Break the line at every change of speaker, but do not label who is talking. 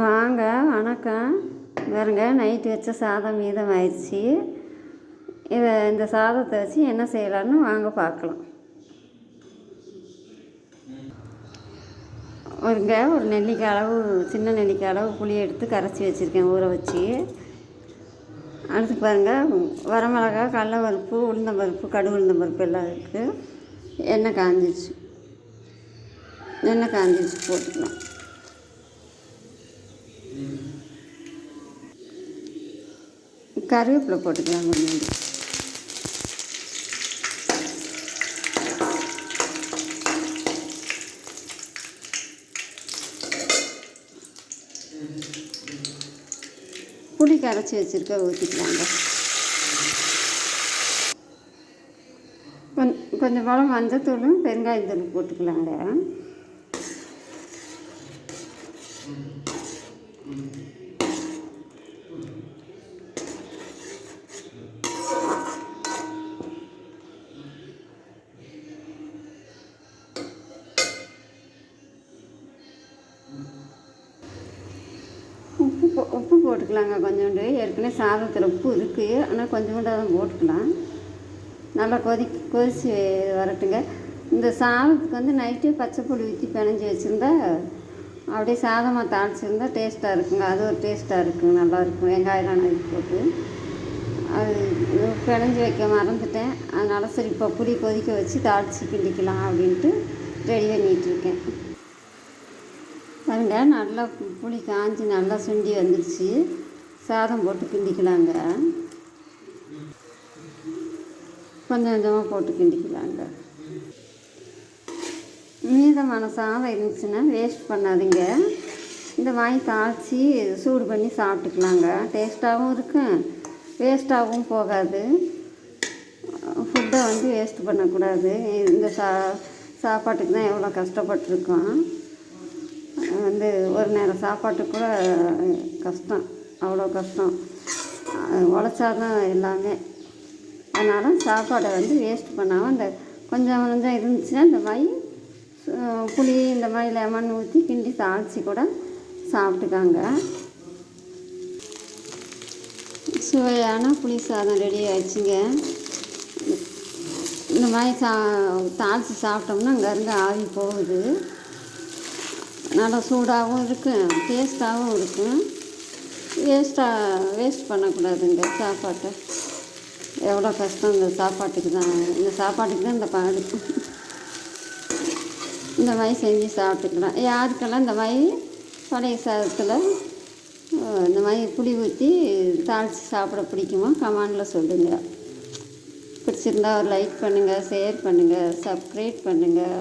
வாங்க வணக்கம். பாருங்க நைட்டு வச்ச சாதம் மீதம் ஆயிடுச்சு இதை இந்த சாதத்தை வச்சு என்ன செய்யலான்னு வாங்க பார்க்கலாம். ஒருங்க ஒரு நெல்லிக்காய் அளவு சின்ன நெல்லிக்காய் அளவு புளி எடுத்து கரைச்சி வச்சுருக்கேன் ஊற வச்சு. அடுத்து பாருங்கள் வரமிளகா கடல பருப்பு கடுகு உளுந்தம்பருப்பு எல்லாம் இருக்குது எண்ணெய் காஞ்சிச்சு எண்ணெய் காஞ்சிச்சு போட்டுக்கலாம். கருவேப்பிலை போட்டுக்கலாம் கொஞ்சம் புளி கரைச்சி வச்சுருக்க ஊற்றிக்கலாங்க கொஞ்சம் கொஞ்சம் பழம் மஞ்சத்தூளும் பெருங்காயத்தூள் போட்டுக்கலாங்க. போ உப்பு போட்டுக்கலாங்க கொஞ்சோண்டு. ஏற்கனவே சாதத்தில் உப்பு இருக்குது ஆனால் கொஞ்சோண்டு தான் போட்டுக்கலாம். நல்லா கொதி கொதித்து வரட்டுங்க. இந்த சாதத்துக்கு வந்து நைட்டு பச்சை புளி ஊற்றி பிணைஞ்சி வச்சுருந்தா அப்படியே சாதமாக தாளிச்சிருந்தா டேஸ்ட்டாக இருக்குங்க. அது ஒரு டேஸ்ட்டாக இருக்குங்க நல்லாயிருக்கும் வெங்காயம்லாம் நறுக்கி போட்டு. அது பிணைஞ்சி வைக்க மறந்துட்டேன். அதனால் சரி இப்போ புளி கொதிக்க வச்சு தாளித்து கிண்டிக்கலாம் அப்படின்ட்டு ரெடி பண்ணிகிட்ருக்கேன் பாருங்க நல்லா புளி காஞ்சி நல்லா சுண்டி வந்துடுச்சு சாதம் போட்டு கிண்டிக்கலாங்க. கொஞ்சம் கொஞ்சமாக போட்டு கிண்டிக்கலாங்க. மீதமான சாதம் இருந்துச்சுன்னா வேஸ்ட் பண்ணாதீங்க. இந்த வாங்கி தாளித்து சூடு பண்ணி சாப்பிட்டுக்கலாங்க. டேஸ்ட்டாகவும் இருக்கும் வேஸ்ட்டாகவும் போகாது. ஃபுட்டை வந்து வேஸ்ட் பண்ணக்கூடாது. இந்த சா சாப்பாட்டுக்கு தான் எவ்வளோ கஷ்டப்பட்டுருக்கோம். வந்து ஒரு நேரம் சாப்பாட்டுக்கு கூட கஷ்டம். அவ்வளோ கஷ்டம். உழைச்சாதான் எல்லாமே. அதனால் சாப்பாடை வந்து வேஸ்ட் பண்ணாமல் இந்த கொஞ்சம் கொஞ்சம் இருந்துச்சுன்னா இந்த மாதிரி சு- புளி இந்த மாதிரி லெமன் ஊற்றி கிண்டி தாளித்து கூட சாப்பிட்டுக்காங்க. சுவையான புளி சாதம் ரெடி ஆயிடுச்சுங்க. இந்த மாதிரி சா தாளித்து சாப்பிட்டோம்னா அங்கேருந்து ஆவி போகுது. நல்லா சூடாகவும் இருக்கும் டேஸ்ட்டாகவும் இருக்கும் வேஸ்ட்டாக வேஸ்ட் பண்ணக்கூடாதுங்க சாப்பாட்டை. எவ்வளோ கஷ்டம் இந்த சாப்பாட்டுக்கு தான். இந்த சாப்பாட்டுக்கு தான் இந்த பாடு. இந்த மாதிரி செஞ்சு சாப்பிட்டுக்கலாம். யாருக்கெல்லாம் இந்த மாதிரி பழைய சாதத்தில் இந்த மாதிரி புளி ஊற்றி தாளித்து சாப்பிட பிடிக்குமோ கமாண்டில் சொல்லுங்கள் பிடிச்சிருந்தா ஒரு லைக் பண்ணுங்கள் ஷேர் பண்ணுங்கள் சப்ஸ்கிரைப் பண்ணுங்கள்